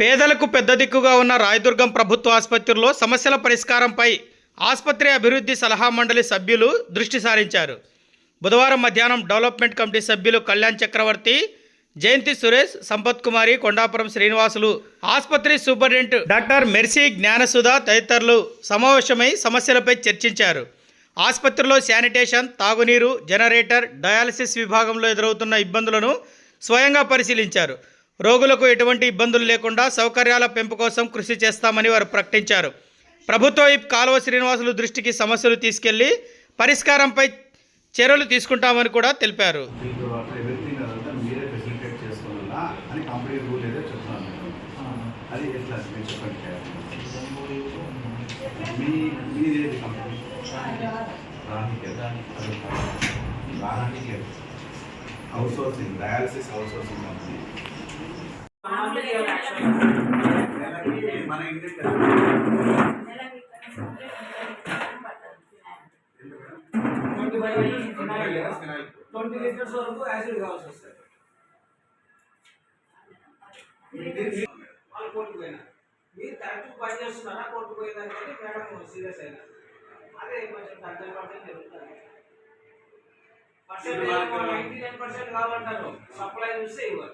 పేదలకు పెద్ద దిక్కుగా ఉన్న రాయదుర్గం ప్రభుత్వ ఆసుపత్రిలో సమస్యల పరిష్కారంపై ఆసుపత్రి అభివృద్ధి సలహా మండలి సభ్యులు దృష్టి సారించారు. బుధవారం మధ్యాహ్నం డెవలప్మెంట్ కమిటీ సభ్యులు కళ్యాణ్ చక్రవర్తి జయంతి సురేష్ సంపత్ కుమారి కొండాపురం శ్రీనివాసులు ఆసుపత్రి సూపరింటెండెంట్ డాక్టర్ మెర్సీ జ్ఞానసుధ తదితరులు సమావేశమై సమస్యలపై చర్చించారు. ఆసుపత్రిలో శానిటేషన్ తాగునీరు జనరేటర్ డయాలసిస్ విభాగంలో ఎదురవుతున్న ఇబ్బందులను స్వయంగా పరిశీలించారు. రోగులకు ఎటువంటి ఇబ్బందులు లేకుండా సౌకర్యాల పెంపు కోసం కృషి చేస్తామని వారు ప్రకటించారు. ప్రభుత్వ విప్ కాలువ శ్రీనివాసులు దృష్టికి సమస్యలు తీసుకెళ్ళి పరిష్కారంపై చర్యలు తీసుకుంటామని కూడా తెలిపారు. మీకు outsourcing dialysis outsourcing company. Twenty five twenty litres వరకు యాసిడ్ కావాల్సి వస్తుంది వాళ్ళు కోర్టుకు పోయినా మీరు కరెక్ట్ పని చేస్తున్నారా కోర్టుకు పోయేదానికంటే మేడం సీరియస్ అయినా అదే కొంచెం థర్టీ పర్సెంట్ జరుగుతుంది పర్సెంట్ నైంటీ నైన్ పర్సెంట్ కావాలంటారు సప్లై చూస్తే ఇవ్వరు